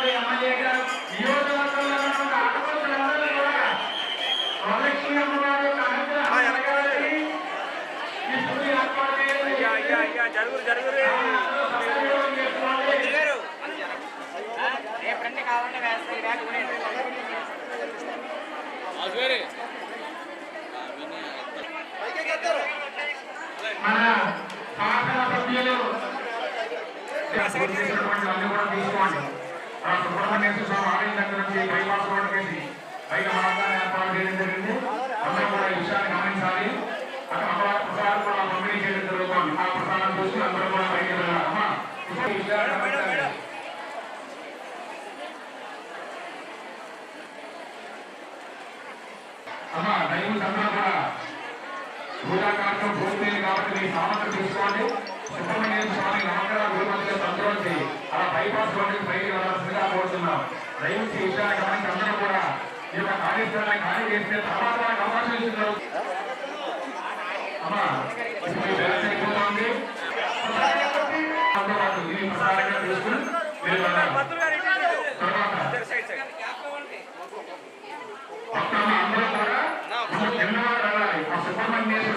ఏర్పాటు చేయాలి. జరుగురు జరుగురు. రేపటి కావాలంటే వేస్తాయి గుర్తించినటువంటి స్వామి ఆలయం దగ్గర నుంచి బైపాస్ రోడ్ మార్గాన్ని ఏర్పాటు చేయడం జరిగింది అందరూ కూడా ఈ విషయాన్ని గమనించాలి అక్కడ అమ్మవారి ప్రసాదం కూడా పంపిణీ చేయడం జరుగుతుంది ఆ ప్రసాదం చూసి అందరూ కూడా ఈ విషయాన్ని గమనించాలి. అమ్మా దైవం అందరూ కూడా పూజా కార్యక్రమం పూర్తయింది కాబట్టి మీ సామర్థ్యం తీసుకోండి దయచేసి విషయాన్ని గమనించి అందరూ కూడా ఈ యొక్క కార్యక్రమాన్ని ఖాళీ చేస్తే తర్వాత అవకాశం ఇస్తున్నారు. అమ్మా ఇది ప్రసారంగా మీరు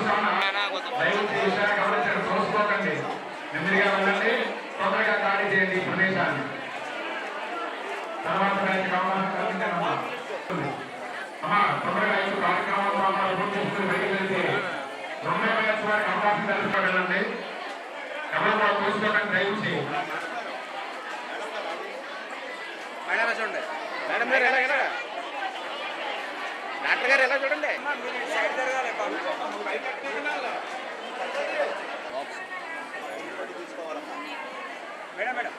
దయచేసి గమనించండి చూసుకోకండి నెమ్మదిగా ఉండండి తొందరగా ఖాళీ చేయండి ప్రదేశాన్ని. తర్వాత దానికి అమ్మా తొందరగా పూర్తి చేసుకుని వెళ్తే రెండో వయస్సు వారికి అవకాశం ఎవరు కూడా దయచేసి మేడం మేడం గారు ఎలా ఎలా డాక్టర్ గారు ఎలా చూడండి? సైడ్ జరగాలి మేడం మేడం.